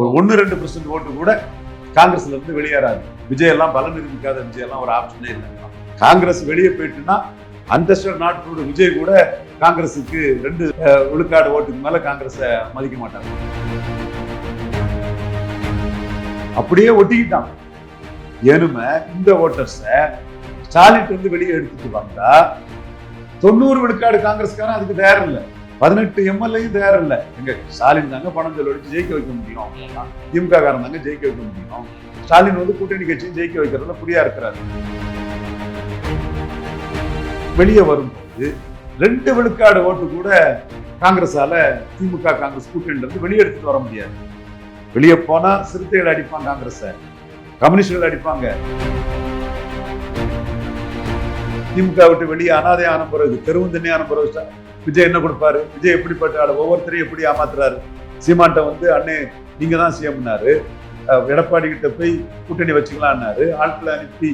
ஒரு ஒன்று ரெண்டு பர்சன்ட் ஓட்டு கூட காங்கிரஸ்ல இருந்து வெளியேறாது. விஜய் எல்லாம் பலம் நிரூபிக்காத விஜய் எல்லாம் ஒரு ஆப்ஷனே இல்லை. காங்கிரஸ் வெளியே போயிட்டுன்னா அண்டர்ஸ்டர் நாட்டோட விஜய் கூட காங்கிரஸுக்கு ரெண்டு விழுக்காடு ஓட்டுக்கு மேல காங்கிரஸை மதிக்க மாட்டாங்க அப்படியே ஒட்டிக்கிட்டான். ஏனுமே இந்த ஓட்டர்ஸை ஸ்டாலின் வந்து வெளியே எடுத்துட்டு வந்தா தொண்ணூறு விழுக்காடு காங்கிரஸ்காரன் அதுக்கு தயார் இல்லை. பதினெட்டு எம்எல்ஏயும் தயார் இல்லை எங்க ஸ்டாலின் தாங்க பணம் செலவழிச்சு ஜெயிக்க வைக்க முடியும். திமுக காரன் தாங்க ஜெயிக்க வைக்க முடியும். ஸ்டாலின் வந்து கூட்டணி கட்சியும் ஜெயிக்க வைக்கிறதுல புரியா இருக்கிறாரு. வெளியே வரும்போது ரெண்டு விழுக்காடு ஓட்டு கூட காங்கிரஸால திமுக காங்கிரஸ் கூட்டணியில இருந்து வெளியே எடுத்துட்டு வர முடியாது. வெளியே போனா சிறுத்தைகள் அடிப்பாங்க காங்கிரஸ. கம்யூனிஸ்டுகள் அடிப்பாங்க. திமுக விட்டு வெளியே அனாதை ஆன பிறகு தெருவுந்தண்ணி ஆன பிறகு விஜய் என்ன கொடுப்பாரு? விஜய் எப்படிப்பட்ட ஆள்? ஒவ்வொருத்தரையும் எப்படி ஏமாத்துறாரு? சீமான்ட்ட வந்து அண்ணே நீங்க தான் சிஎம்னாரு எடப்பாடி கிட்ட போய் கூட்டணி வச்சுக்கலான்னாரு ஆட்களை அனுப்பி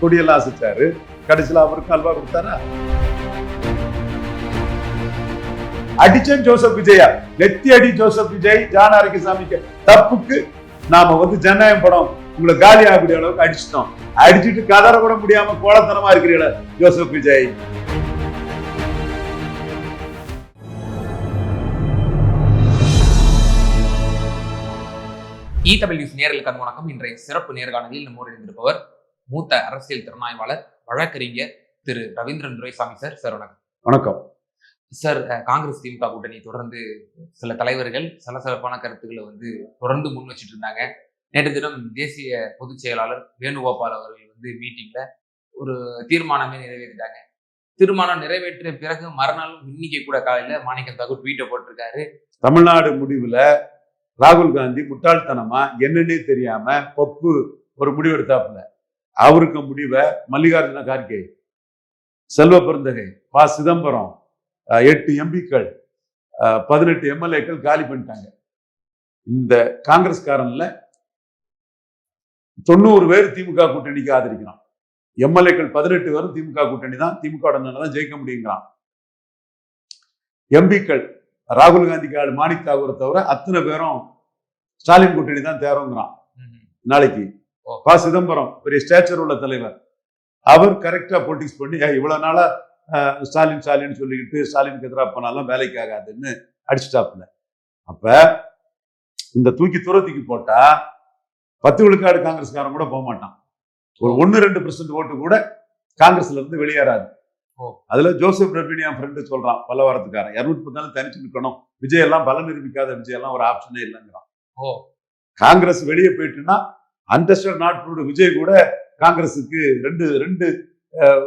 கொடியெல்லாம் அசைச்சாரு. கடைசியில் அவருக்கு அல்வா கொடுத்தாரா? அடிச்சன் ஜோசப் விஜயா. நெத்தி அடி ஜோசப் விஜய் ஜான ஆரோக்கியசாமிக்கு தப்புக்கு நாம வந்து ஜனநாயகம் படம் உங்களை காலி ஆகக்கூடிய அளவுக்கு அடிச்சிட்டோம். அடிச்சிட்டு கதற கூட முடியாம கோலத்தனமா இருக்கிறீங்களா ஜோசப் விஜய். இ நியூஸ் நேர்களுக்கு அன்பு வணக்கம். இன்றைய சிறப்பு நேர்காணலில் நம்மோடு இணைந்திருப்பவர் மூத்த அரசியல் திறனாய்வாளர் வழக்கறிஞர் திரு ரவீந்திரன் துரைசாமி சார். சார் வணக்கம். வணக்கம். சார் காங்கிரஸ் திமுக கூட்டணி தொடர்ந்து சில தலைவர்கள் சலசலப்பான கருத்துக்களை வந்து தொடர்ந்து முன் வச்சிட்டு இருந்தாங்க. நேற்று தினம் தேசிய பொதுச் செயலாளர் வேணுகோபால் அவர்கள் வந்து மீட்டிங்ல ஒரு தீர்மானமே நிறைவேற்றிட்டாங்க. தீர்மானம் நிறைவேற்றிய பிறகு மறுநாள் இன்னைக்கு கூட காலையில மாணிக்கம் தாக்கூர் ட்வீட்டை போட்டிருக்காரு. தமிழ்நாடு முடிவுல ராகுல் காந்தி முட்டாள்தனமா என்னன்னே தெரியாம பப்பு ஒரு முடிவு எடுத்தாப்புல. அவருக்கு முடிவை மல்லிகார்ஜுன கார்கே செல்வ பெருந்தகை பா. சிதம்பரம் எட்டு எம்பிக்கள் பதினெட்டு எம்எல்ஏக்கள் காலி பண்ணிட்டாங்க. இந்த காங்கிரஸ்காரன்ல தொண்ணூறு பேர் திமுக கூட்டணிக்கு ஆதரிக்கிறான். எம்எல்ஏக்கள் பதினெட்டு பேரும் திமுக கூட்டணி தான். திமுக தான் ஜெயிக்க முடியுங்கிறான். எம்பிக்கள் ராகுல் காந்திக்கு ஆள் மாணிக் தாகூரை தவிர அத்தனை பேரும் ஸ்டாலின் கூட்டணி தான் தேரோங்கிறான். நாளைக்கு. ப. சிதம்பரம் பெரிய ஸ்டேச்சர் உள்ள தலைவர். அவர் கரெக்டா பொலிட்டிக்ஸ் பண்ணி "ஏய், இவ்வளவு நாளா ஸ்டாலின் ஸ்டாலின் சொல்லிக்கிட்டு ஸ்டாலினுக்கு எதிராக போனாலும் வேலைக்கு ஆகாதுன்னு அடிச்சுட்டாப்புல. அப்ப இந்த தூக்கி தூரத்துக்கு போட்டா பத்து விழுக்காடு காங்கிரஸ்காரன் கூட போக மாட்டான். ஒரு ஒன்னு ரெண்டு பர்சன்ட் ஓட்டு கூட காங்கிரஸ்ல இருந்து வெளியேறாது. அதுல ஜோசப் ரபினி என் ஃப்ரெண்டு சொல்றான் பல வாரத்துக்காரன் இருநூத்தி பத்து நாள் தனிச்சு நிற்கணும் விஜய் எல்லாம் பலம் நிரூபிக்காத விஜய் எல்லாம் ஒரு ஆப்ஷனே இல்லைங்கிறான். காங்கிரஸ் வெளியே போயிட்டுன்னா அண்டர்ஸ்டர் நாட்டோட விஜய் கூட காங்கிரஸுக்கு ரெண்டு ரெண்டு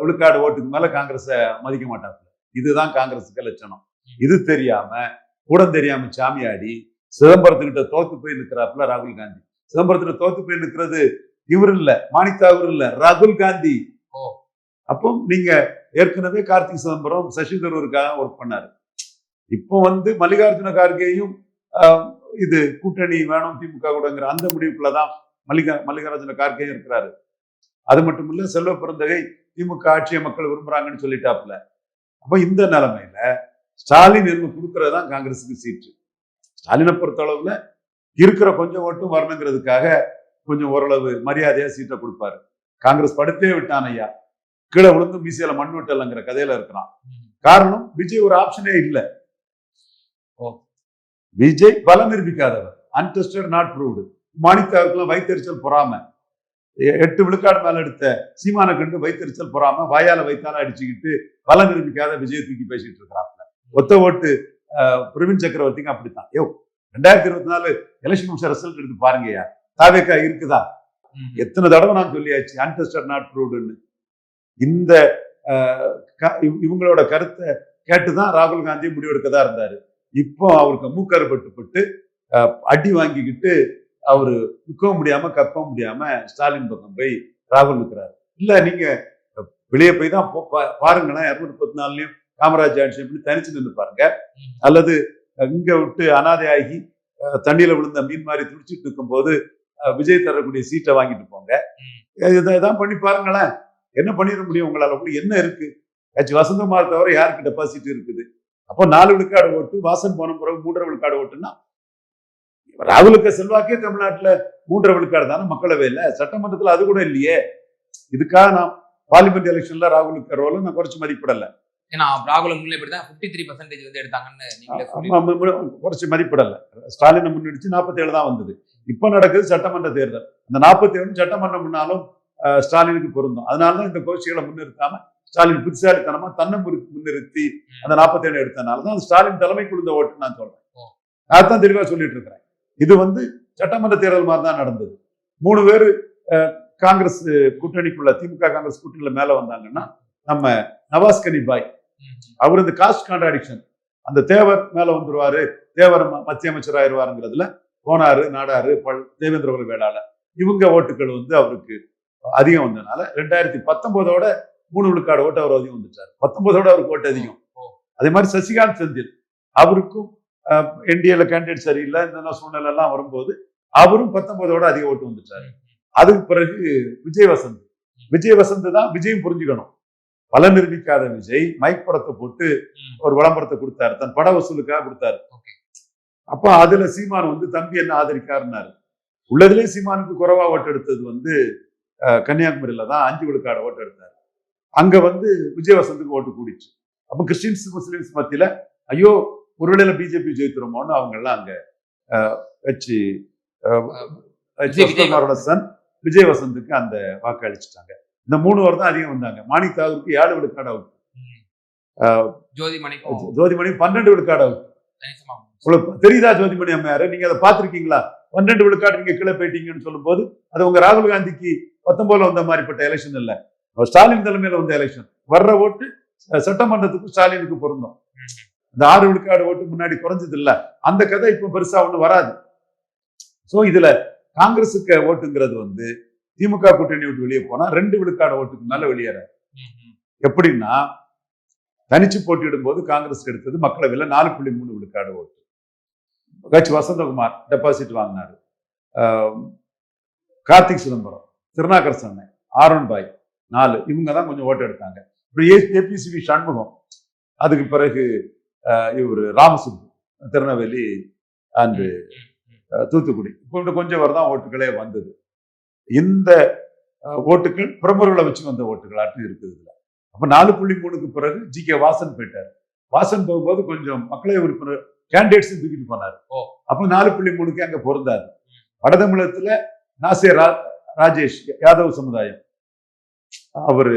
விழுக்காடு ஓட்டுக்கு மேல காங்கிரஸை மதிக்க மாட்டாங்க இதுதான் காங்கிரஸுக்கு லட்சணம். இது தெரியாம கூட தெரியாம சாமியாடி சிதம்பரத்துக்கிட்ட தோத்து போய் நிற்கிறாப்புல ராகுல் காந்தி. சிதம்பரத்துல தோத்து போய் நிற்கிறது இவர் இல்ல மாணிக் தாகூர் இல்ல ராகுல் காந்தி. அப்போ நீங்க ஏற்கனவே கார்த்திக் சிதம்பரம் சசி தரூருக்காக ஒர்க் பண்ணாரு. இப்போ வந்து மல்லிகார்ஜுன கார்கேயும் இது கூட்டணி வேணும் திமுக கூடங்கிற அந்த முடிவுக்குள்ளதான் மல்லிகா மல்லிகார்ஜுன கார்கேயும் இருக்கிறாரு. அது மட்டும் இல்ல செல்வ பிறந்தகை திமுக ஆட்சியை மக்கள் விரும்புறாங்கன்னு சொல்லிட்டாப்புல. அப்ப இந்த நிலைமையில ஸ்டாலின் என்ன கொடுக்கறது தான் காங்கிரஸுக்கு சீட்டு. ஸ்டாலினை பொறுத்த அளவுல இருக்கிற கொஞ்சம் ஓட்டும் வரணுங்கிறதுக்காக கொஞ்சம் ஓரளவு மரியாதையா சீட்டை கொடுப்பாரு. காங்கிரஸ் படுத்தே விட்டான் ஐயா. கீழே விழுந்து மீசியில மண் விட்டலங்கிற கதையில இருக்கிறான். காரணம் விஜய் ஒரு ஆப்ஷனே இல்ல. விஜய் பலம் நிரூபிக்காதவர். அன்டெஸ்டட் நாட் ப்ரூவ்டு மாணிக்காவுக்குலாம் வைத்தறிச்சல் பொறாம. எட்டு விழுக்காடு மேல எடுத்த சீமான கண்டு வைத்தறிச்சல் பொறாம வாயால வைத்தால அடிச்சுக்கிட்டு பலம் நிரூபிக்காத விஜய் தூக்கி பேசிட்டு இருக்கிறாப்ல ஒத்த ஓட்டு பிரவீன் சக்கரவர்த்திக்கு அப்படித்தான். யோ ரெண்டாயிரத்தி இருபத்தி நாலு எலெக்ஷன் கமிஷன் ரிசல்ட் எடுத்து பாருங்கய்யா தாவேக்கா இருக்குதா. எத்தனை தடவை நான் சொல்லியாச்சு அன்டெஸ்டட் நாட் ப்ரூவ்டுன்னு இந்த இவங்களோட கருத்தை கேட்டுதான் ராகுல் காந்தி முடிவெடுக்கதா இருந்தாரு. இப்போ அவருக்கு மூக்கறுபட்டுப்பட்டு அஹ், அடி வாங்கிக்கிட்டு அவரு நிற்கவும் முடியாம கக்கவும் முடியாம ஸ்டாலின் பக்கம் போய் ராகுல் நிற்கிறாரு இல்ல நீங்க வெளியே போய் தான் போ- பா- பாருங்களேன் இருநூத்தி பத்து நாலுலயும் காமராஜ் ஆட்சி எப்படி தனிச்சு நின்று பாருங்க. அல்லது இங்க விட்டு அனாதையாகி அஹ், தண்ணியில விழுந்த மீன் மாதிரி துடிச்சிட்டு இருக்கும்போது அஹ், விஜய் தரக்கூடிய சீட்டை வாங்கிட்டு போங்க. இதான் பண்ணி பாருங்களேன். என்ன பண்ணிட முடியும் உங்களால? அப்படி என்ன இருக்கு? கட்சி வசந்தமார் தவிர யாருக்கு டெபாசிட் இருக்குது? அப்போ நாலு விழுக்காடு ஓட்டு வாசன் போன பிறகு மூன்றரை விழுக்காடு ஓட்டுன்னா ராகுலுக்கு செல்வாக்கே தமிழ்நாட்டுல மூன்றரை விழுக்காடு தானே மக்களவையில். சட்டமன்றத்துல அது கூட இல்லையே. இதுக்காக நான் பார்லிமெண்ட் எலெக்ஷன்ல ராகுலுக்கு ரோல நான் குறைச்சு மதிப்பிடல. ஏன்னா ராகுல தான் குறைச்சு மதிப்பிடல. ஸ்டாலினை முன்னெடுத்து நாற்பத்தி ஏழு தான் வந்தது. இப்ப நடக்குது சட்டமன்ற தேர்தல். அந்த நாற்பத்தி ஏழு சட்டமன்றம் முன்னாலும் ஸ்டாலினுக்கு பொருந்தும். அதனாலதான் இந்த கோஷ்டிகளை முன்னிறுத்தாம ஸ்டாலின் புத்திசாலித்தனமா தன்னை முன்னிறுத்தி அந்த நாற்பத்தி ஏழு எடுத்தனால தான் ஸ்டாலின் தலைமை குழுந்த ஓட்டு நான் சொல்றேன். அதான் தெளிவா சொல்லிட்டு இருக்கிறேன். இது வந்து சட்டமன்ற தேர்தல் மாதிரி தான் நடந்தது. மூணு பேர் காங்கிரஸ் கூட்டணிக்குள்ள திமுக காங்கிரஸ் கூட்டணியில மேல வந்தாங்கன்னா நம்ம நவாஸ் கனி பாய் அவர் இந்த காஸ்ட் கான்ட்ராடிக்ஷன் அந்த தேவர் மேல வந்துருவாரு தேவர் மத்திய அமைச்சர் ஆயிருவாருங்கிறதுல போனாரு நாடாரு பல் தேவேந்திர வேளாளர். இவங்க ஓட்டுகள் வந்து அவருக்கு அதிகம் வந்ததுனால ரெண்டாயிரத்தி பத்தொன்பதோட மூணு விழுக்காடு ஓட்டு அவர் அதிகம் வந்துட்டார். பத்தொன்பதோட அவருக்கு ஓட்டு அதிகம். அதே மாதிரி சசிகாந்த் செந்தில் அவருக்கும் என்டிஏல கேண்டிடேட் சரியில்லை. இந்த சூழ்நிலை எல்லாம் வரும்போது அவரும் பத்தொன்பதோட அதிக ஓட்டு வந்துட்டாரு. அதுக்கு பிறகு விஜய் வசந்த் விஜய் வசந்த் தான் விஜயும் புரிஞ்சுக்கணும். பல நிரூபிக்காத விஜய் மைக் படத்தை போட்டு. ஒரு விளம்பரத்தை கொடுத்தாரு. தன் பட வசூலுக்காக கொடுத்தாரு. அப்ப அதுல சீமான் வந்து தம்பி என்ன ஆதரிக்காருன்னாரு. உள்ளதுலயே சீமானுக்கு குறைவா ஓட்டு எடுத்தது வந்து கன்னியாகுமரியில தான் அஞ்சு விழுக்காடு ஓட்டு எடுத்தாரு அங்க வந்து விஜய் வசந்துக்கு ஓட்டு கூடிச்சு. அப்ப கிறிஸ்டின்ஸ் முஸ்லிம்ஸ் மத்தியில ஐயோ ஒருவேளையில பிஜேபி ஜெயித்துருமோன்னு அவங்க எல்லாம் அங்க வச்சு சன் விஜய் வசந்துக்கு அந்த வாக்கு அளிச்சுட்டாங்க இந்த மூணு வாரம் தான் அதிகம் வந்தாங்க. மாணிக் தாகூருக்கு ஏழு விழுக்காடு அவுட். ம். அஹ், ஜோதி மணிக்கும் ஜோதிமணி பன்னெண்டு விழுக்காடு அவுட். உங்களுக்கு தெரியுதா ஜோதிமணி அம்மையாரு? நீங்க அதை பார்த்திருக்கீங்களா? பன்னெண்டு விழுக்காடு நீங்க கீழே போயிட்டீங்கன்னு சொல்லும்போது அது உங்க ராகுல் காந்திக்கு பத்தொன்பதுல வந்த மாதிரிப்பட்ட எலெக்ஷன் இல்ல. ஸ்டாலின் தலைமையில வந்த எலெக்ஷன் வர்ற ஓட்டு அஹ், சட்டமன்றத்துக்கும் ஸ்டாலினுக்கு பொருந்தும். இந்த ஆறு விழுக்காடு ஓட்டு முன்னாடி குறைஞ்சது இல்ல அந்த கதை இப்ப பெருசா ஒண்ணு வராது. சோ இதுல காங்கிரஸுக்கு ஓட்டுங்கிறது வந்து திமுக கூட்டணி விட்டு வெளியே போனா ரெண்டு விழுக்காடு ஓட்டுக்கு மேல வெளியேற. எப்படின்னா தனிச்சு போட்டியிடும் போது காங்கிரஸ் எடுத்தது மக்களவையில் நாலு புள்ளி மூணு விழுக்காடு ஓட்டு. கட்சி வசந்தகுமார் டெபாசிட் வாங்கினாரு. ஆஹ் கார்த்திக் சிதம்பரம் திருநாகர் சென்னை ஆரோன் பாய். நாலு. இவங்க தான் கொஞ்சம் ஓட்டு எடுத்தாங்க. அப்புறம் ஏ ஏபிசிவி சண்முகம். அதுக்கு பிறகு இவர் ராமசுப்பு திருநெல்வேலி அண்டு தூத்துக்குடி. இப்போ இன்னும் கொஞ்சம் வரை தான் ஓட்டுகளே வந்தது. இந்த ஓட்டுகள் பிரமுகர்களை வச்சு வந்த ஓட்டுகளாட்டும் இருக்குது அப்ப நாலு புள்ளி மூணுக்கு பிறகு ஜி. கே. வாசன் போயிட்டார். வாசன் போகும்போது கொஞ்சம் மக்களவை உறுப்பினர் கேண்டிடேட்ஸ் தூக்கிட்டு போனார். ஓ. அப்ப நாலு புள்ளி மூணுக்கு அங்க பொருந்தாது வடதமிழகத்துல நாசே ரா. ராஜேஷ் யாதவ் சமுதாயம். அவரு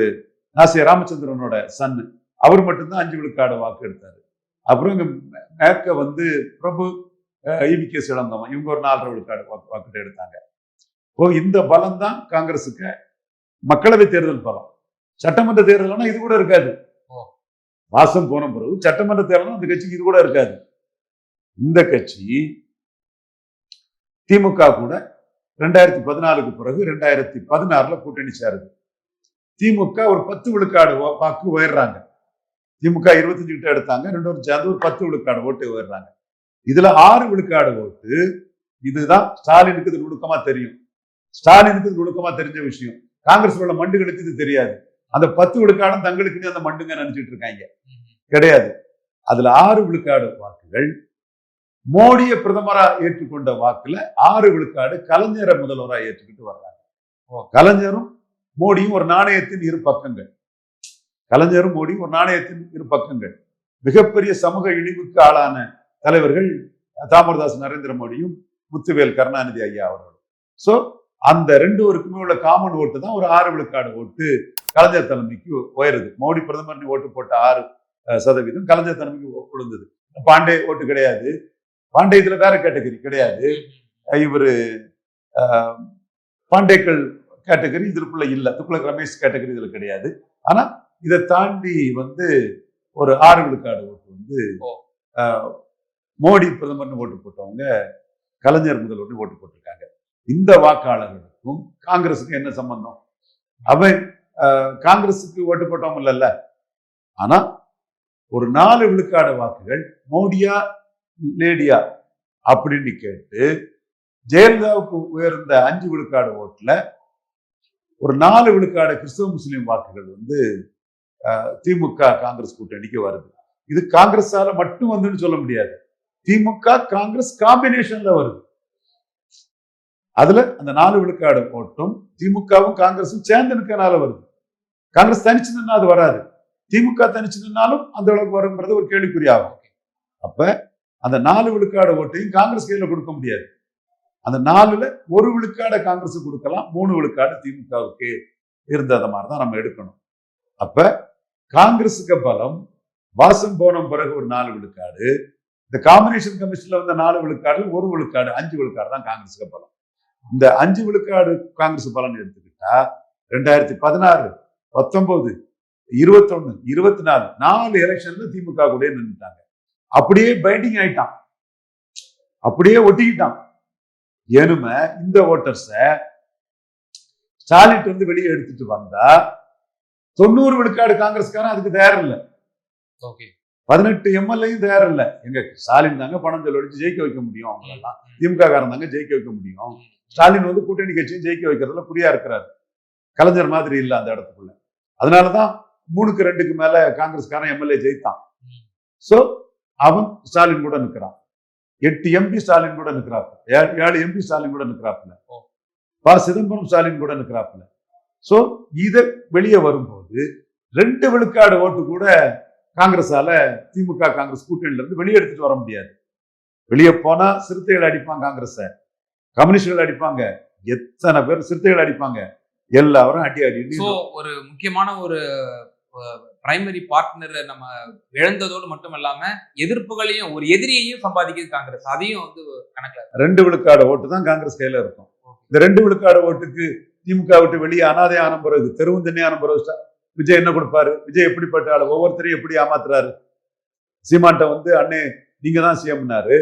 நாசே ராமச்சந்திரனோட சன்னு அவர் மட்டும்தான் அஞ்சு விழுக்காடு வாக்கு எடுத்தாரு. அப்புறம் இங்க மேற்க வந்து பிரபு இபிகே இளங்கவன் இவங்க ஒரு நாலரை விழுக்காடு வாக்கு வாக்கு எடுத்தாங்க. ஓ இந்த பலம் தான் காங்கிரஸுக்கு மக்களவை தேர்தல் பலம். சட்டமன்ற தேர்தல்னா இது கூட இருக்காது. வாசம் போன பிறகு சட்டமன்ற தேர்தல் அந்த கட்சிக்கு இது கூட இருக்காது. இந்த கட்சி திமுக கூட ரெண்டாயிரத்தி பதினாலுக்கு பிறகு ரெண்டாயிரத்தி பதினாறுல கூட்டணி சேருது. திமுக ஒரு பத்து விழுக்காடு வாக்கு உயர்றாங்க. திமுக இருபத்தஞ்சு கிட்ட எடுத்தாங்க ரெண்டு பேரும் சேர்ந்து ஒரு பத்து விழுக்காடு ஓட்டு உயர்றாங்க. இதுல ஆறு விழுக்காடு ஓட்டு இதுதான் ஸ்டாலினுக்கு இது நுணுக்கமா தெரியும். ஸ்டாலினுக்கு இது நுணுக்கமா தெரிஞ்ச விஷயம். காங்கிரஸ் உள்ள மண்டுகளுக்கு இது தெரியாது. அந்த பத்து விழுக்காடும் தங்களுக்குன்னு அந்த மண்டுங்க நினைச்சிட்டு இருக்காங்க. கிடையாது. அதுல ஆறு விழுக்காடு வாக்குகள் மோடியை பிரதமரா ஏற்றுக்கொண்ட வாக்குல ஆறு விழுக்காடு கலைஞரை முதல்வரா ஏற்றுக்கிட்டு வர்றாங்க. ஓ. கலைஞரும் மோடியும் ஒரு நாணயத்தின் இரு பக்கங்கள். கலைஞரும் மோடியும் ஒரு நாணயத்தின் இரு பக்கங்கள். மிகப்பெரிய சமூக இழிவுக்கு ஆளான தலைவர்கள் தாமரதாஸ் நரேந்திர மோடியும் முத்துவேல் கருணாநிதி ஐயா அவர்களும். சோ அந்த ரெண்டு பேருக்குமே உள்ள காமன் ஓட்டு தான் ஒரு ஆறு விழுக்காடு ஓட்டு கலைஞர் தலைமைக்கு உயருது. மோடி பிரதமர் ஓட்டு போட்ட ஆறு சதவீதம் கலைஞர் தலைமைக்கு விழுந்தது பாண்டே ஓட்டு கிடையாது. பாண்டே இதுல வேற கேட்டகரி கிடையாது. இவர் இவரு பாண்டேக்கள் கேட்டகரி இதுக்குள்ள இல்ல. துக்ளக் ரமேஷ் கேட்டகரி இதுல கிடையாது. ஆனா இதை தாண்டி வந்து ஒரு ஆறு விழுக்காடு ஓட்டு வந்து மோடி பிரதமர்னு ஓட்டு போட்டவங்க கலைஞர் முதல்வர்னு ஓட்டு போட்டிருக்காங்க. இந்த வாக்காளர்களுக்கும் காங்கிரஸுக்கும் என்ன சம்பந்தம்? அவன் காங்கிரஸுக்கு ஓட்டு போட்டவங்க இல்லைல்ல. ஆனா ஒரு நாலு விழுக்காடு வாக்குகள் மோடியா லேடியா அப்படின்னு கேட்டு ஜெயலலிதாவுக்கு உயர்ந்த அஞ்சு விழுக்காடு ஓட்டுல ஒரு நாலு விழுக்காடு கிறிஸ்தவ முஸ்லீம் வாக்குகள் வந்து திமுக காங்கிரஸ் கூட்டணிக்கு வருது. இது காங்கிரஸால மட்டும் வந்துன்னு சொல்ல முடியாது. திமுக காங்கிரஸ் காம்பினேஷன்ல வருது. அதுல அந்த நாலு விழுக்காடு ஓட்டும் திமுகவும் காங்கிரஸும் சேர்ந்து நிற்கனால வருது. காங்கிரஸ் தனிச்சு நின்னா அது வராது. திமுக தனிச்சு நின்னாலும் அந்த அளவுக்கு வருங்கிறது ஒரு கேள்விக்குறியாகும். அப்ப அந்த நாலு விழுக்காடு ஓட்டையும் காங்கிரஸ் கையில கொடுக்க முடியாது. அந்த நாலுல ஒரு விழுக்காடு காங்கிரஸ் கொடுக்கலாம் மூணு விழுக்காடு திமுகவுக்கு இருந்தத மாதிரி தான் நம்ம எடுக்கணும். அப்ப காங்கிரஸுக்கு பலம் வாசம் போன பிறகு ஒரு நாலு விழுக்காடு இந்த காம்பினேஷன் கமிஷன்ல வந்த நாலு விழுக்காடுல ஒரு விழுக்காடு அஞ்சு விழுக்காடு தான் காங்கிரஸுக்கு பலம். இந்த அஞ்சு விழுக்காடு காங்கிரஸ் பலன் எடுத்துக்கிட்டா ரெண்டாயிரத்தி பதினாறு பத்தொன்பது இருபத்தொன்னு இருபத்தி நாலு நாலு எலெக்ஷன்ல திமுக கூட நின்றுட்டாங்க அப்படியே பைண்டிங் ஆயிட்டான். அப்படியே ஒட்டிக்கிட்டான். ஏனுமே இந்த ஓட்டர்ஸ ஸ்டாலின் வந்து வெளியே எடுத்துட்டு வந்தா தொண்ணூறு விழுக்காடு காங்கிரஸ்காரன் அதுக்கு தயார் இல்ல ஓகே பதினெட்டு எம்எல்ஏயும் தயார் இல்ல எங்க ஸ்டாலின் தாங்க பணம் செலவழிச்சு ஜெயிக்க வைக்க முடியும் அவங்களெல்லாம். திமுக காரன் தாங்க ஜெயிக்க வைக்க முடியும். ஸ்டாலின் வந்து கூட்டணி கட்சியும் ஜெயிக்க வைக்கிறதுல குறியா இருக்கிறாரு. கலைஞர் மாதிரி இல்ல அந்த இடத்துக்குள்ள. அதனாலதான் மூணுக்கு ரெண்டுக்கு மேல காங்கிரஸ்காரன் எம்எல்ஏ ஜெயித்தான். சோ அவன் ஸ்டாலின் கூட நிக்கிறான். எட்டு எம்பி ஸ்டாலின் கூட நிக்கிறாப்புல ஏழு- எம்பி ஸ்டாலின் கூட நிக்கிறாப்புல ஓ. ப சிதம்பரம் ஸ்டாலின் கூட நிக்கிறாப்புல சோ இத வெளியே வரும்போது ரெண்டு விழுக்காடு ஓட்டு கூட காங்கிரஸால திமுக காங்கிரஸ் கூட்டணியில இருந்து வெளியே எடுத்துட்டு வர முடியாது. வெளியே போனா சிறுத்தைகள் அடிப்பாங்க காங்கிரஸ. கம்யூனிஸ்டுகள் அடிப்பாங்க. எத்தனை பேர் சிறுத்தைகள் அடிப்பாங்க. எல்லாரும் அடி அடி ஒரு முக்கியமான ஒரு பிரைமரி பார்ட்னரை நம்ம இழந்ததோடு மட்டும் இல்லாம எதிர்ப்புகளையும் ஒரு எதிரியையும் சம்பாதிக்குது காங்கிரஸ். அதையும் வந்து கணக்குல ரெண்டு விழுக்காடு ஓட்டு தான் காங்கிரஸ் கையில இருக்கும். இந்த ரெண்டு விழுக்காடு ஓட்டுக்கு திமுக விட்டு வெளியே அனாதை ஆன பிறகு தெருவும் தண்ணி ஆன பிறகு ஸ்டா- விஜய் என்ன கொடுப்பாரு? விஜய் எப்படிப்பட்ட ஆளு? ஒவ்வொருத்தரையும் எப்படி ஏமாத்துறாரு? சீமான்ட்ட வந்து அண்ணே நீங்க தான் சிஎம்னாரு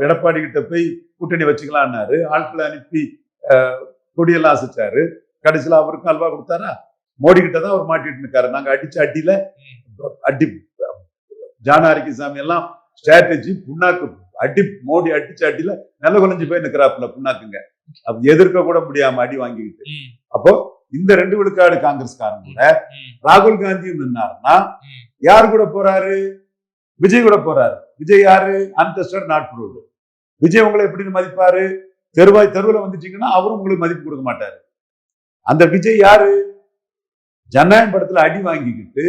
எடப்பாடி கிட்ட போய் கூட்டணி வச்சுக்கலாம்னாரு. ஆட்களை அனுப்பி அஹ், கொடியெல்லாம் அசைச்சாரு. கடைசியில அவருக்கும் அல்வா கொடுத்தாரா? மோடி கிட்ட தான் அவர் மாட்டிட்டு இருக்காரு. நாங்க அடிச்ச அடியில அடி ஜானாரிக்கு சாமி எல்லாம் ஸ்ட்ராட்டஜி புண்ணாக்கு அடி மோடி அடிச்ச அடியில நில குலைஞ்சு போய் நிக்கிறாப்புல புண்ணாக்குங்க. எதிர்க்க கூட முடியாம அடி வாங்கிக்கிட்டு. அப்போ இந்த ரெண்டு விழுக்காடு காங்கிரஸ்காரங்க கூட ராகுல் காந்தியும் நின்னாருன்னா. யார் கூட போறாரு? விஜய் கூட போறாரு. விஜய் யாரு? அன்டெஸ்டட் நாட் ப்ரூவ்டு விஜய் உங்களை எப்படி மதிப்பாரு? தெருவாய் தெருவுல வந்துட்டீங்கன்னா அவரும் உங்களுக்கு மதிப்பு கொடுக்க மாட்டாரு. அந்த விஜய் யாரு? ஜனநாயகம் படத்துல அடி வாங்கிக்கிட்டு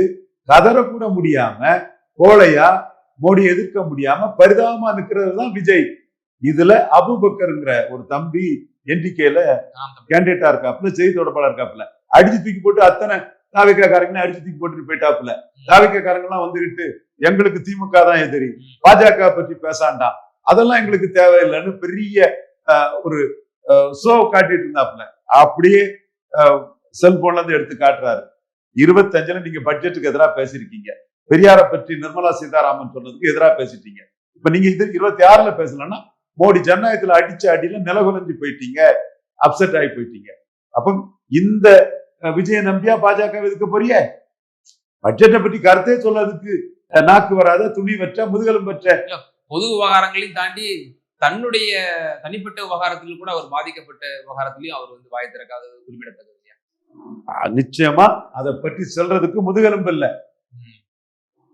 கதற கூட முடியாம கோழையா மோடி எதிர்க்க முடியாம பரிதாபமா நிக்கிறது தான் விஜய். இதுல அபுபக்கருங்கிற ஒரு தம்பி என்டிகேல கேண்டிடேட்டா இருக்காப்புல செய்தி தொடர்பாளர் இருக்காப்புல. அடிச்சு தூக்கி போட்டு அத்தனை தாவிக்காரங்க அடிச்சு தூக்கி போட்டுட்டு போயிட்டாப்புல. தாவிக்காரங்க எல்லாம் வந்துகிட்டு எங்களுக்கு திமுக தான் எதிரி. பாஜக பற்றி பேசாண்டாம். அதெல்லாம் எங்களுக்கு தேவையில்லைன்னு பெரிய அஹ், ஒரு ஷோ காட்டிட்டு இருந்தாப்புல. அப்படியே செல்போன்ல இருந்து எடுத்து காட்டுறாரு. இருபத்தஞ்சுல நீங்க பட்ஜெட்டுக்கு எதிராக பேசியிருக்கீங்க. பெரியாரை பற்றி நிர்மலா சீதாராமன் சொன்னதுக்கு எதிராக பேசிட்டீங்க. இப்ப நீங்க இது இருபத்தி ஆறுல பேசலன்னா மோடி ஜனநாயகத்துல அடிச்ச அடியில நிலகுலஞ்சி போயிட்டீங்க. அப்செட் ஆகி போயிட்டீங்க. அப்ப இந்த விஜய நம்பியா பாஜக எதுக்க போறிய? பட்ஜெட்டை பற்றி கருத்தே சொன்னதுக்கு நாக்கு வராத துணி வற்ற முதுகலும் பெற்ற பொது விவகாரங்களையும் தாண்டி தன்னுடைய தனிப்பட்ட விவகாரத்திலும் கூட அவர் பாதிக்கப்பட்ட விவகாரத்திலையும் அவர் வந்து வாய் திறக்காதது குறிப்பிடத்தக்கது. நிச்சயமா அதை பற்றி சொல்றதுக்கு முதுகெலும்பு இல்ல.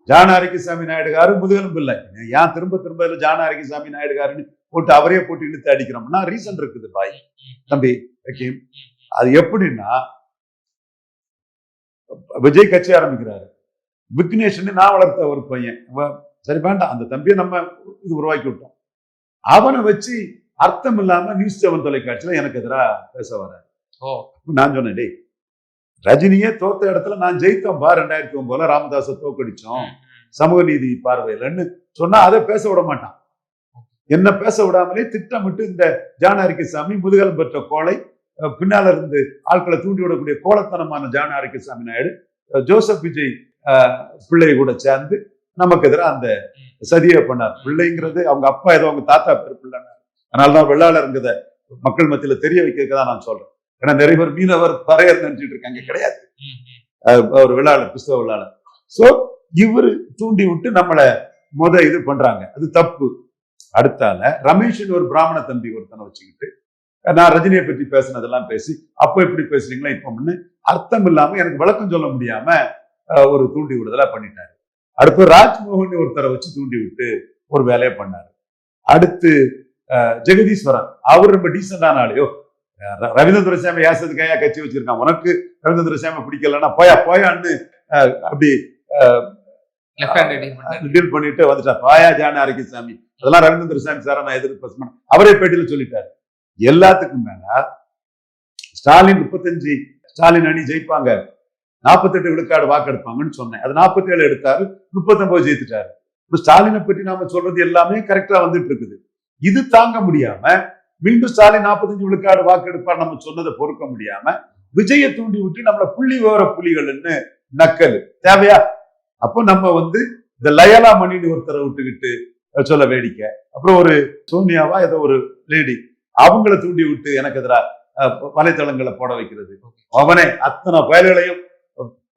ஜான அரிக்கசாமி நாயுடுகாரு முதுகெலும்பு இல்ல. ஏன் திரும்ப திரும்ப இதுல ஜான அரிக்கசாமி நாயுடுகாருன்னு போட்டு அவரே போட்டு இழுத்து அடிக்கிறோம்னா ரீசன் இருக்குது பாய்? தம்பி ம், அது எப்படின்னா விஜய் கட்சி ஆரம்பிக்கிறாரு. விக்னேஷ்னு நான் வளர்த்த ஒரு பையன். சரி வேண்டாம். அந்த தம்பியை நம்ம இது உருவாக்கி விட்டோம். அவனை வச்சு அர்த்தம் இல்லாம நியூஸ் செவன் தொலைக்காட்சியில எனக்கு எதிராக பேச ஓ. நான் சொன்னேன் டேய் ரஜினியே தோத்த இடத்துல நான் ஜெயித்தோம் பா ரெண்டாயிரத்தி ஒன்பதுல ராமதாஸை தோக்கடிச்சோம். சமூக நீதி பார்வையிலன்னு சொன்னா அதை பேச விட மாட்டான். என்ன பேச விடாமலே திட்டமிட்டு இந்த ஜானாரிக்கசாமி முதுகலம் பெற்ற கோளை அஹ், பின்னால இருந்து ஆட்களை தூண்டி விடக்கூடிய கோலத்தனமான ஜானாரிக்கசாமி நாயுடு அஹ், ஜோசப் விஜய் அஹ், பிள்ளை கூட சேர்ந்து நமக்கு எதிராக அந்த சதியை பண்ணார். பிள்ளைங்கிறது அவங்க அப்பா ஏதோ அவங்க தாத்தா பேர் பிள்ளைனார். அதனாலதான் வெள்ளாளருங்கிறத மக்கள் மத்தியில தெரிய வைக்கிறதுக்கு தான் நான் சொல்றேன். ஏன்னா நிறைய பேர் மீனவர் பறையர் நினைச்சிட்டு இருக்காங்க. கிடையாது. ம், ம். ஒரு கிறிஸ்தவ வெள்ளாளர் சோ இவரு தூண்டி விட்டு நம்மளை முத இது பண்றாங்க. அது தப்பு. அடுத்தால ரமேஷ்னு ஒரு பிராமண தம்பி ஒருத்தனை வச்சுக்கிட்டு நான் ரஜினியை பற்றி பேசினதெல்லாம் பேசி அப்போ எப்படி பேசுறீங்களா இப்போம்னு அர்த்தம் இல்லாம எனக்கு விளக்கம் சொல்ல முடியாம ஒரு தூண்டி விடுதலா பண்ணிட்டாரு. அடுத்து ராஜ்மோகன் ஒருத்தரை வச்சு தூண்டி விட்டு ஒரு வேலையை பண்ணாரு. அடுத்து அஹ், ஜெகதீஸ்வரன். அவர் ரொம்ப டீசெண்டான ஆளையோ ரவீந்திர துரைசாமி ஏசதுக்காயா கட்சி வச்சிருக்கான்? உனக்கு ரவீந்திர துரைசாமி பிடிக்கலன்னா போயா போயான்னு அப்படி டீல் பண்ணிட்டு வந்துட்டார். பாயா ஜான ஆரோக்கியசாமி அதெல்லாம் ரவீந்திர சாமி சார நான் எதிர்ப்பு அவரே பேட்டியில சொல்லிட்டாரு. எல்லாத்துக்கும் மேல ஸ்டாலின் முப்பத்தஞ்சு ஸ்டாலின் அணி ஜெயிப்பாங்க. நாற்பத்தெட்டு விழுக்காடு வாக்கெடுப்பாங்கன்னு சொன்னேன். அது நாற்பத்தேழு எடுத்தாரு முப்பத்தொன்பது ஜெயித்துட்டாரு. இப்ப ஸ்டாலினை பற்றி நாம சொல்றது எல்லாமே கரெக்டா வந்துட்டு இருக்குது. இது தாங்க முடியாம மீண்டும் ஸ்டாலின் நாற்பத்தஞ்சு விழுக்காடு வாக்கெடுப்பார் நம்ம சொன்னதை பொறுக்க முடியாம விஜயை தூண்டி விட்டு நம்மள புள்ளி விவர புலிகள்னு நக்கல். தேவையா? அப்போ நம்ம வந்து இந்த லயலா மணின்னு ஒருத்தரை விட்டுக்கிட்டு சொல்ல வேடிக்கை. அப்புறம் ஒரு சோனியாவா ஏதோ ஒரு லேடி. அவங்கள தூண்டி விட்டு எனக்கு எதிராக வலைத்தளங்களை போட வைக்கிறது. அவனே அத்தனை பயல்களையும்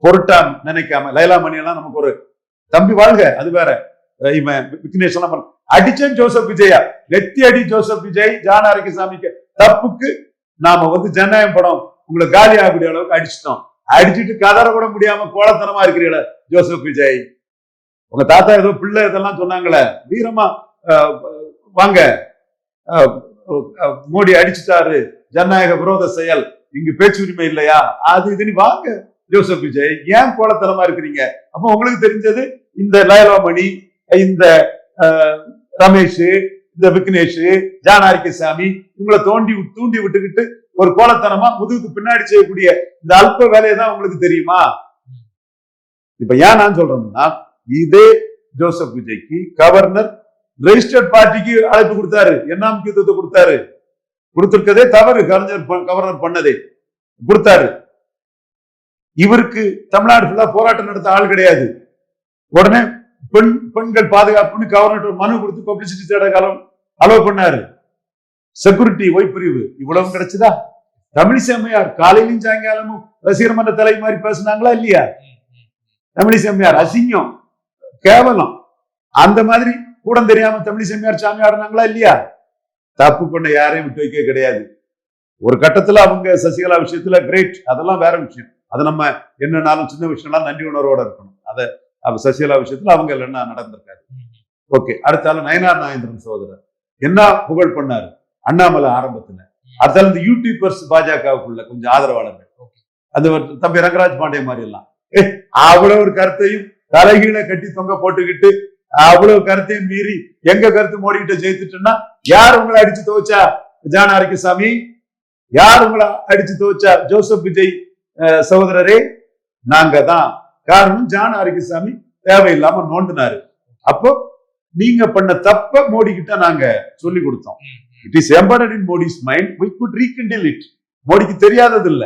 பொருட்டா நினைக்காம. லைலா மணி எல்லாம் நமக்கு ஒரு தம்பி வாழ்க அது வேற. இவன் விக்னேஷ் எல்லாம் அடிச்சேன் ஜோசப் விஜயா. நெத்தி அடி ஜோசப் விஜய் ஜான ஆரோக்கியசாமிக்கு தப்புக்கு நாம வந்து ஜனநாயகம் படம் உங்களை காலி ஆகக்கூடிய அளவுக்கு அடிச்சிட்டோம். அடிச்சிட்டு கதற கூட முடியாம கோலத்தனமா இருக்கிறீங்கள ஜோசப் விஜய். உங்க தாத்தா ஏதோ பிள்ளை இதெல்லாம் சொன்னாங்களே வீரமா அஹ், வாங்க. மோடி அடிச்சுட்டாரு ஜனநாயக விரோத செயல் இங்கு பேச்சுரிமை இல்லையா? அது இதுன்னு வாங்க ஜோசப் விஜய். ஏன் கோலத்தனமா இருக்கிறீங்க? அப்ப உங்களுக்கு தெரிஞ்சது இந்த லயலாமணி இந்த ரமேஷ் இந்த விக்னேஷ் ஜானாரிக்கசாமி இவங்களை தோண்டி தூண்டி விட்டுக்கிட்டு ஒரு கோலத்தனமா முதுகுக்கு பின்னாடி செய்யக்கூடிய இந்த அல்ப வேலையை தான் உங்களுக்கு தெரியுமா? இப்ப ஏன் நான் சொல்றேன்னா இதே ஜோசப் விஜய்க்கு கவர்னர் ரெஜிஸ்டர்ட் பார்ட்டிக்கு அழைப்பு கொடுத்தாரு. என்ன முக்கியத்துவத்தை கொடுத்தாரு? கொடுத்திருக்கதே தவறு. கலைஞர் கவர்னர் பண்ணதே. கொடுத்தாரு. இவருக்கு தமிழ்நாடு ஃபுல்லா போராட்டம் நடத்த ஆள் கிடையாது. உடனே பெண் பெண்கள் பாதுகாப்புன்னு கவர்னர் மனு கொடுத்து பப்ளிசிட்டி தேட காலம் அலோவ் பண்ணாரு செக்யூரிட்டி ஒய் இவ்வளவு கிடைச்சதா? தமிழிசை அம்மையார் காலையிலும் சாயங்காலமும் ரசிகர் மன்ற தலை மாதிரி பேசுனாங்களா இல்லையா? தமிழிசை அம்மையார் அசிங்கம் கேவலம். அந்த மாதிரி கூட தெரியாம தமிழிசை அம்மையார் சாமி ஆடினாங்களா இல்லையா? தப்பு பண்ண யாரையும் விட்டு வைக்க கிடையாது. ஒரு கட்டத்துல அவங்க சசிகலா விஷயத்துல கிரேட் அதெல்லாம் வேற விஷயம். அது நம்ம என்னன்னாலும் சின்ன விஷயம்லாம் நன்றி உணர்வோட இருக்கணும். அதை அவ சசிகலா விஷயத்துல அவங்க இல்லைன்னா நடந்திருக்காரு ஓகே அடுத்தால நயனார் நாயந்திரன் சகோதரர். என்ன புகழ் பண்ணாரு? அண்ணாமலை ஆரம்பத்துல. அடுத்தால இந்த யூடியூபர்ஸ் பாஜகவுக்குள்ள கொஞ்சம் ஆதரவாளர்கள். அந்த தம்பி ரங்கராஜ் பாண்டே மாதிரி எல்லாம். அவ்வளவு ஒரு கருத்தையும் தலைகீழ கட்டி தொங்க போட்டுக்கிட்டு அவ்வளவு கருத்தையும் மீறி எங்க கருத்து மோடிக்கிட்ட ஜெயித்துட்டுன்னா யார் உங்களை அடிச்சு துவச்சா ஜான ஆரோக்கியசாமி யார் உங்களை அடிச்சு துவச்சா ஜோசப் விஜய் சகோதரரே? நாங்க தான் காரணம் ஜான ஆரோக்கியசாமி தேவையில்லாம நோண்டினாரு. அப்போ நீங்க பண்ண தப்ப மோடி கிட்ட நாங்க சொல்லி கொடுத்தோம். It is embedded in Modi's mind we could rekindle it. மோடிக்கு தெரியாதது இல்ல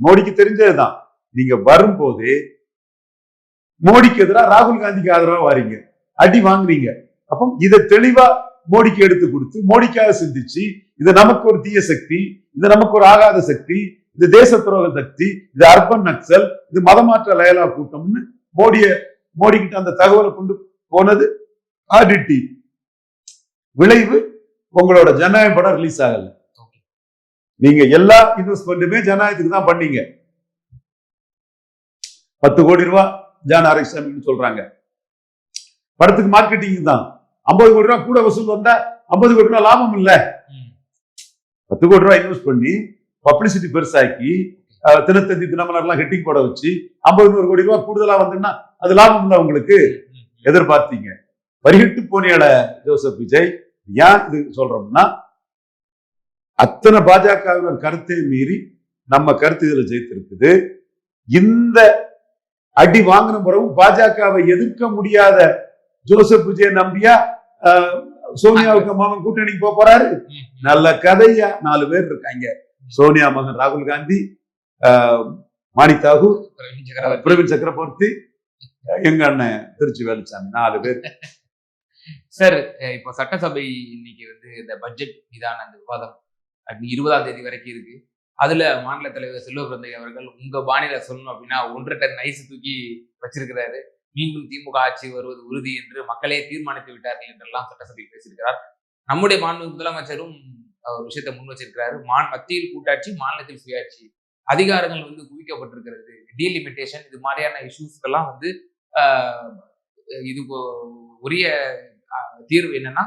மோடிக்கு தெரிஞ்சதுதான். நீங்க வரும்போதே மோடிக்கு எதிராக ராகுல் காந்திக்கு ஆதரவா வாரீங்க. அடி வாங்குறீங்க. அப்போ இதை தெளிவா மோடிக்கு எடுத்து கொடுத்து மோடிக்காக சிந்திச்சு இது நமக்கு ஒரு தீய சக்தி இது நமக்கு ஒரு ஆகாத சக்தி இது தேச துரோக சக்தி இது அர்பன் நக்சல் இது மதமாற்ற லயலா கூட்டம்னு மோடிய மோடி கிட்ட அந்த தகவலை கொண்டு போனது. ஆடிட்டி விளைவு உங்களோட ஜனநாயக படம் ரிலீஸ் ஆகல. நீங்க எல்லா இன்வெஸ்ட்மெண்ட்டுமே ஜனநாயகத்துக்கு தான் பண்ணீங்க. பத்து கோடி ரூபாய் ஜான் ஆரோக்கியசாமின்னு சொல்றாங்க. படத்துக்கு மார்க்கெட்டிங் தான். ஐம்பது கோடி ரூபாய் கூட வசூல் வந்தா ஐம்பது கோடி ரூபாய் லாபம் இல்ல. பத்து கோடி ரூபாய் இன்வெஸ்ட் பண்ணி பப்ளிசிட்டி பெருசாக்கி தினத்தந்தி தினமலர்லாம் ஹெட்டிங் போட வச்சு ஐம்பது நூறு கோடி ரூபாய் கூடுதலா வந்துன்னா அது லாபம் இல்ல உங்களுக்கு. எதிர்பார்த்தீங்க. வரிகட்டு போனியால ஜோசப் விஜய் ஏன் இது சொல்றோம்னா அத்தனை பாஜகவினர் கருத்தை மீறி நம்ம கருத்து இதுல ஜெயித்திருக்குது. இந்த அடி வாங்கின பிறகும் பாஜகவை எதிர்க்க முடியாத ஜோசப் விஜய் நம்பியா சோனியாவுக்கு மகன் கூட்டணிக்கு போக போறாரு? நல்ல கதையா நாலு பேர் இருக்காங்க. சோனியா மகன் ராகுல் காந்தி மாணிக் தாகூர் பிரவீன் சக்கரவர்த்தி. எங்க அண்ணன் திருச்சி வேலுச்சாமி நாலு பேர். சார் இப்போ சட்டசபை இன்னைக்கு வந்து இந்த பட்ஜெட் மீதான அந்த விவாதம் இருபதாம் தேதி வரைக்கும் இருக்கு. அதுல மாநில தலைவர் செல்வ பிறந்தை அவர்கள் உங்க பாணியில சொல்லணும் அப்படின்னா ஒன்றரை டன் ஐஸ் தூக்கி வச்சிருக்கிறாரு. மீண்டும் திமுக ஆட்சி வருவது உறுதி என்று மக்களே தீர்மானித்து விட்டார்கள் என்றெல்லாம் சட்டசபையில் பேசியிருக்கிறார். நம்முடைய மாண்பு முதலமைச்சரும் ஒரு விஷயத்தை முன் வச்சிருக்கிறாரு. மா மத்தியில் கூட்டாட்சி மாநிலத்தில் சுயாட்சி. அதிகாரங்கள் வந்து குவிக்கப்பட்டிருக்கிறது. டீலிமிட்டேஷன் இது மாதிரியான இஷ்யூஸ்க்கெல்லாம் வந்து ஆஹ், இது உரிய தீர்வு என்னன்னா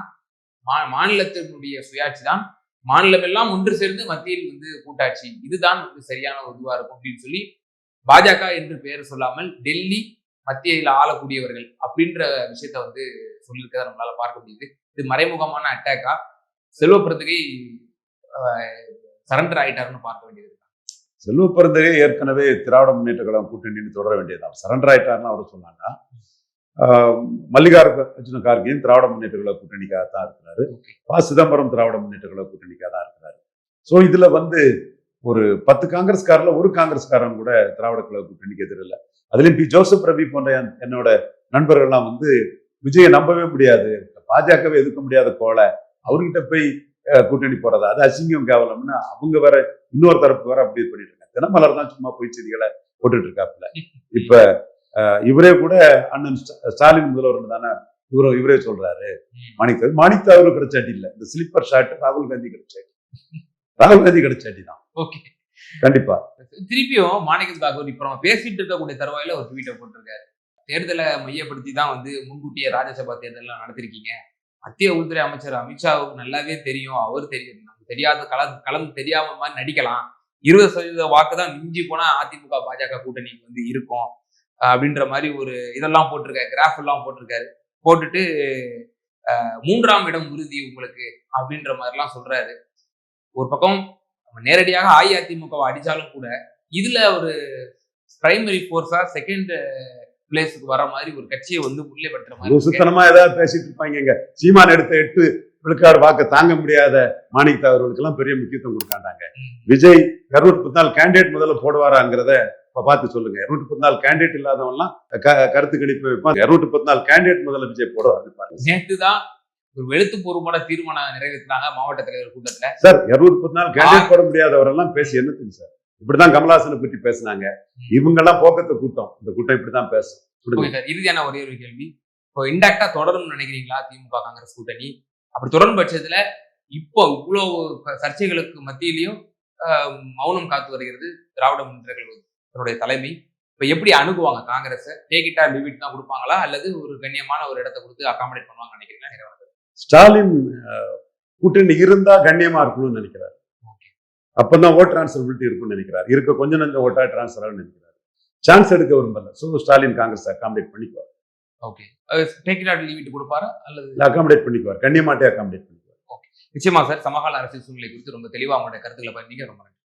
மா- மாநிலத்தினுடைய சுயாட்சி தான். மாநிலம் எல்லாம் ஒன்று சேர்ந்து மத்தியில் வந்து கூட்டாட்சி. இதுதான் வந்து சரியான ஒரு இருக்கும் அப்படின்னு சொல்லி பாஜக என்று பெயர் சொல்லாமல் டெல்லி மத்தியில் ஆளக்கூடியவர்கள் அப்படின்ற விஷயத்த வந்து சொல்லியிருக்கதை நம்மளால பார்க்க முடியுது. இது மறைமுகமான அட்டாக்கா செல்வ பிறந்தகை சரண்டர் ஆயிட்டாருன்னு பார்க்க வேண்டியது. இருக்கு. செல்வ பிறந்தகை ஏற்கனவே திராவிட முன்னேற்ற கழகம் கூட்டணின்னு தொடர வேண்டியதுதான். சரண்டர் ஆயிட்டாருன்னு அவர் சொன்னாங்க மல்லிகார்ஜுன கார்கேயும் திராவிட முன்னேற்ற கழக கூட்டணிக்காக தான் இருக்கிறாரு. ப. சிதம்பரம் திராவிட முன்னேற்ற கழக கூட்டணிக்காக தான் இருக்கிறாரு. ஸோ இதுல வந்து ஒரு பத்து காங்கிரஸ்காரில் ஒரு காங்கிரஸ்காரன் கூட திராவிட கழக கூட்டணிக்கு எதிரில்லை அதுலயும் பி. ஜோசப் ரவி போன்ற என்- என்னோட நண்பர்கள்லாம் வந்து விஜயை நம்பவே முடியாது. பாஜகவை எதிர்க்க முடியாத கோலை அவர்கிட்ட போய் கூட்டணி போறதா. அது அசிங்கம் கேவலம்னு அவங்க வேற இன்னொரு தரப்பு வேற அப்படி பண்ணிட்டு இருக்காங்க. தினமலர் தான் சும்மா பொய் செய்திகளை போட்டுட்டு இருக்காப்புல. இப்ப இவரே கூட அண்ணன் ஸ்ட- ஸ்டாலின் முதல்வர் தானே இவரோ இவரே சொல்றாரு. ம். மாணிக்க மாணிக்க அவரு கிடைச்சாட்டி இல்ல. இந்த ஸ்லிப்பர் ஷாட் ராகுல் காந்தி கிடைச்சாட்டி ராகுல் காந்தி கிடைச்சாட்டி தான். ஓகே. கண்டிப்பா. திருப்பியும் மாணிக்கம் தாக்கூர் இப்போ நம்ம பேசிட்டு இருக்கக்கூடிய தருவாயில ஒரு ட்வீட்டை போட்டிருக்காரு. தேர்தலை மையப்படுத்தி தான் வந்து முன்கூட்டியே ராஜ்யசபா தேர்தலாம் நடத்திருக்கீங்க. மத்திய உள்துறை அமைச்சர் அமித்ஷாவுக்கு நல்லாவே தெரியும் அவர் தெரியும். நமக்கு தெரியாத கலந்து கலந்து தெரியாம மாதிரி நடிக்கலாம். இருபது சதவீத வாக்கு தான் மிஞ்சி போனா அதிமுக பாஜக கூட்டணிக்கு வந்து இருக்கும். அப்படின்ற மாதிரி ஒரு இதெல்லாம் போட்டிருக்காரு கிராஃப் எல்லாம் போட்டிருக்காரு. போட்டுட்டு மூன்றாம் இடம் உறுதி உங்களுக்கு அப்படின்ற மாதிரிலாம் சொல்றாரு. ஒரு பக்கம் நேரடியாக அஇஅதிமுகவை அடிச்சாலும் கூட இதுல ஒரு பிரைமரி ஃபோர்ஸா செகண்ட் பிளேஸுக்கு வர மாதிரி ஒரு கட்சியை வந்து முன்னிலைப்படுத்துற மாதிரி இருக்கு. சுத்தனமா ஏதாவது பேசிட்டு இருப்பாங்க சீமான் எடுத்த எட்டு விழுக்காடு வாக்க தாங்க முடியாத மாணிக்க அவர்களுக்கு எல்லாம் பெரிய முக்கியத்துவம் கொடுக்காண்டாங்க. விஜய் இருநூத்தி பத்து நாள் கேண்டிடேட் முதல்ல போடுவாராங்கிறத இப்ப பார்த்து சொல்லுங்க. இருநூத்தி பத்து நாள் கேண்டிடேட் இல்லாதவன்லாம் க- கருத்து கணிப்பு வைப்பான் இருநூத்தி பத்து நாள் கேண்டிடேட் முதல்ல விஜய் போடுவாரு பாருங்க. நேத்து தான் ஒரு எழுத்துப்பூர்வமான தீர்மானம் நிறைவேற்றினாங்க மாவட்ட தலைவர் கூட்டத்துல. சார் இருநூத்தி பத்து நாள் கேண்டிடேட் போட முடியாதவரெல்லாம் பேசி என்னத்துக்கு சார்? இப்படிதான் கமலாசனை பற்றி பேசினாங்க. இவங்க எல்லாம் போக்கத்தை கூட்டம். இந்த கூட்டம் இப்படிதான் பேசும். இறுதியான ஒரே ஒரு கேள்வி. இப்போ இன்டாக்டா தொடரும்னு நினைக்கிறீங்களா? திமுக காங்கிரஸ் கூட்டணி? அப்படி தொடரும் பட்சத்துல இப்போ இவ்வளவு சர்ச்சைகளுக்கு மத்தியிலையும் மௌனம் காத்து வருகிறது திராவிட முன்னேற்ற கழகத்தினுடைய தலைமை. இப்போ எப்படி அணுகுவாங்க காங்கிரஸ்? டேக் இட்டா லிமிட் தான் கொடுப்பாங்களா? அல்லது ஒரு கண்ணியமான ஒரு இடத்தை கொடுத்து அகாமடேட் பண்ணுவாங்க நினைக்கிறீங்களா? ஸ்டாலின் கூட்டணி இருந்தா கண்ணியமா இருக்கணும்னு நினைக்கிறார். அப்பதான் ஓட் டிரான்ஸ்ஃபர்பிலிட்டி இருக்கும்னு நினைக்கிறார். இருக்க கொஞ்சம் நஞ்சம் ஓட்டா டிரான்ஸ்ஃபர் ஆகும் நினைக்கிறார். சான்ஸ் எடுக்க விரும்பல. ஸோ ஸ்டாலின் காங்கிரஸ் அகாமடேட் பண்ணிக்குவார். ஓகே டேக் இட் கொடுப்பாரா? அல்லது அகாமடேட் பண்ணிக்குவார். கண்ணியமாட்டே அகாமடேட் பண்ணிக்குவார். நிச்சயமா சார் சமகால அரசியல் சூழ்நிலை குறித்து ரொம்ப தெளிவா உங்களுடைய கருத்துக்களை பண்ணீங்க ரொம்ப நன்றி.